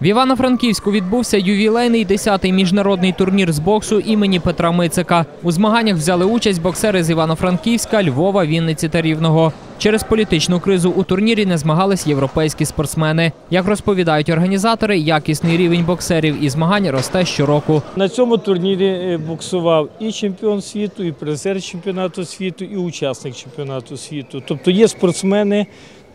В Івано-Франківську відбувся ювілейний 10-й міжнародний турнір з боксу імені Петра Мицика. У змаганнях взяли участь боксери з Івано-Франківська, Львова, Вінниці та Рівного. Через політичну кризу у турнірі не змагались європейські спортсмени. Як розповідають організатори, якісний рівень боксерів і змагань росте щороку. На цьому турнірі е, боксував і чемпіон світу, і призер чемпіонату світу, і учасник чемпіонату світу. Тобто є спортсмени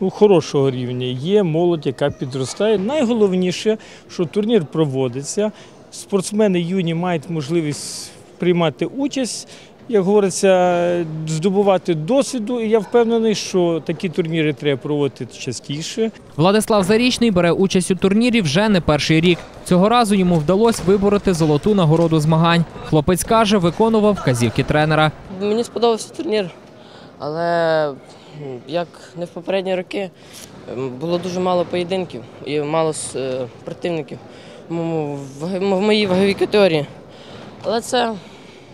ну, хорошого рівня, є молодь, яка підростає. Найголовніше, що турнір проводиться. Спортсмени юні мають можливість приймати участь. Як говориться, здобувати досвіду, і я впевнений, що такі турніри треба проводити частіше. Владислав Зарічний бере участь у турнірі вже не перший рік. Цього разу йому вдалося вибороти золоту нагороду змагань. Хлопець каже, виконував вказівки тренера. Мені сподобався турнір, але як не в попередні роки, було дуже мало поєдинків і мало е, противників в в моїй ваговій категорії. Але це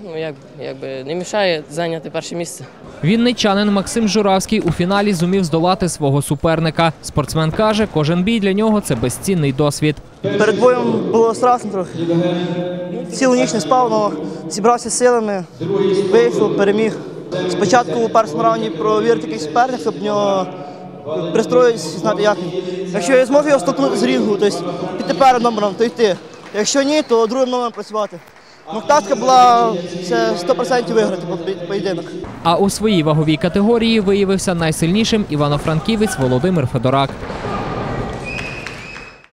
ну, як, якби не мішає зайняти перше місце. Вінничанин Максим Журавський у фіналі зумів здолати свого суперника. Спортсмен каже, кожен бій для нього це безцінний досвід. Перед боєм було страшно трохи. Цілу ніч не спав, але зібрався силами, вийшов, переміг. Спочатку у першому раунді провірити якийсь суперник, щоб в нього пристроїтися знати, як він. Якщо я зможу його столкнути з рінгу, тобто піти першим номером, то йти. Якщо ні, то другим номером працювати. Ну, була це 100% виграти поєдинок. А у своїй ваговій категорії виявився найсильнішим івано-франківець Володимир Федорак.